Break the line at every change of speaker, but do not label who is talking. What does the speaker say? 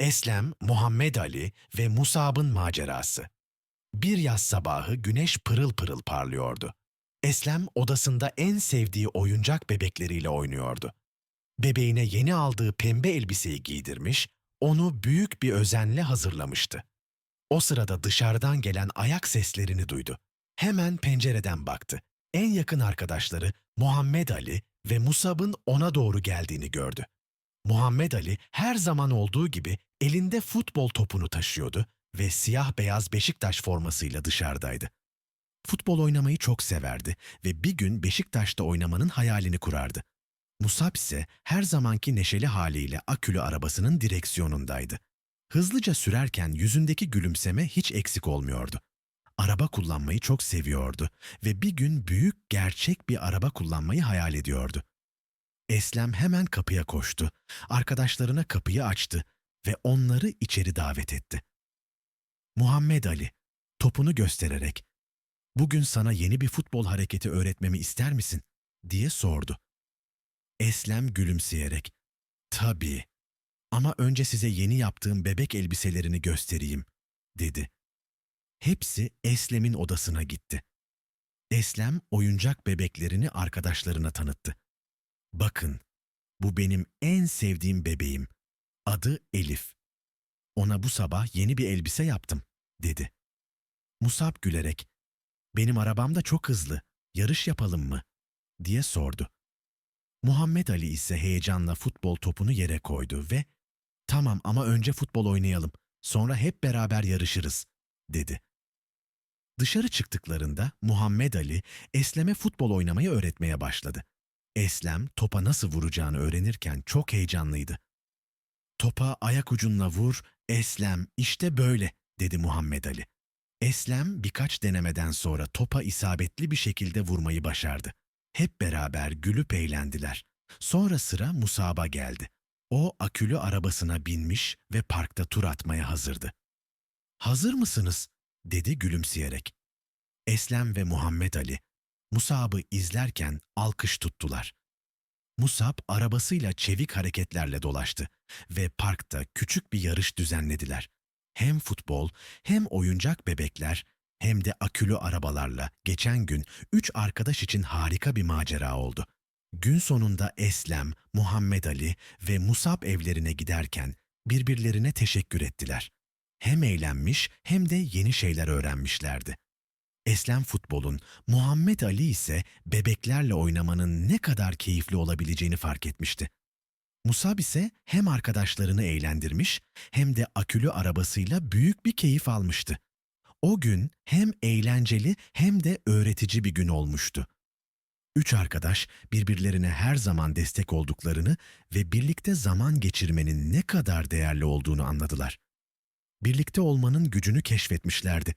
Eslem, Muhammed Ali ve Musab'ın macerası. Bir yaz sabahı güneş pırıl pırıl parlıyordu. Eslem odasında en sevdiği oyuncak bebekleriyle oynuyordu. Bebeğine yeni aldığı pembe elbiseyi giydirmiş, onu büyük bir özenle hazırlamıştı. O sırada dışarıdan gelen ayak seslerini duydu. Hemen pencereden baktı. En yakın arkadaşları Muhammed Ali ve Musab'ın ona doğru geldiğini gördü. Muhammed Ali her zaman olduğu gibi elinde futbol topunu taşıyordu ve siyah beyaz Beşiktaş formasıyla dışarıdaydı. Futbol oynamayı çok severdi ve bir gün Beşiktaş'ta oynamanın hayalini kurardı. Musab ise her zamanki neşeli haliyle akülü arabasının direksiyonundaydı. Hızlıca sürerken yüzündeki gülümseme hiç eksik olmuyordu. Araba kullanmayı çok seviyordu ve bir gün büyük gerçek bir araba kullanmayı hayal ediyordu. Eslem hemen kapıya koştu. Arkadaşlarına kapıyı açtı ve onları içeri davet etti. Muhammed Ali topunu göstererek "Bugün sana yeni bir futbol hareketi öğretmemi ister misin?" diye sordu. Eslem gülümseyerek "Tabii. Ama önce size yeni yaptığım bebek elbiselerini göstereyim." dedi. Hepsi Eslem'in odasına gitti. Eslem oyuncak bebeklerini arkadaşlarına tanıttı. Bakın, bu benim en sevdiğim bebeğim. Adı Elif. Ona bu sabah yeni bir elbise yaptım, dedi. Musab gülerek, benim arabam da çok hızlı, yarış yapalım mı? diye sordu. Muhammed Ali ise heyecanla futbol topunu yere koydu ve tamam ama önce futbol oynayalım, sonra hep beraber yarışırız, dedi. Dışarı çıktıklarında Muhammed Ali Eslem'e futbol oynamayı öğretmeye başladı. Eslem topa nasıl vuracağını öğrenirken çok heyecanlıydı. Topa ayak ucunla vur, Eslem işte böyle dedi Muhammed Ali. Eslem birkaç denemeden sonra topa isabetli bir şekilde vurmayı başardı. Hep beraber gülüp eğlendiler. Sonra sıra Musab'a geldi. O akülü arabasına binmiş ve parkta tur atmaya hazırdı. Hazır mısınız? dedi gülümseyerek. Eslem ve Muhammed Ali Musab'ı izlerken alkış tuttular. Musab arabasıyla çevik hareketlerle dolaştı ve parkta küçük bir yarış düzenlediler. Hem futbol, hem oyuncak bebekler, hem de akülü arabalarla geçen gün üç arkadaş için harika bir macera oldu. Gün sonunda Eslem, Muhammed Ali ve Musab evlerine giderken birbirlerine teşekkür ettiler. Hem eğlenmiş hem de yeni şeyler öğrenmişlerdi. Eslem futbolun, Muhammed Ali ise bebeklerle oynamanın ne kadar keyifli olabileceğini fark etmişti. Musab ise hem arkadaşlarını eğlendirmiş hem de akülü arabasıyla büyük bir keyif almıştı. O gün hem eğlenceli hem de öğretici bir gün olmuştu. Üç arkadaş birbirlerine her zaman destek olduklarını ve birlikte zaman geçirmenin ne kadar değerli olduğunu anladılar. Birlikte olmanın gücünü keşfetmişlerdi.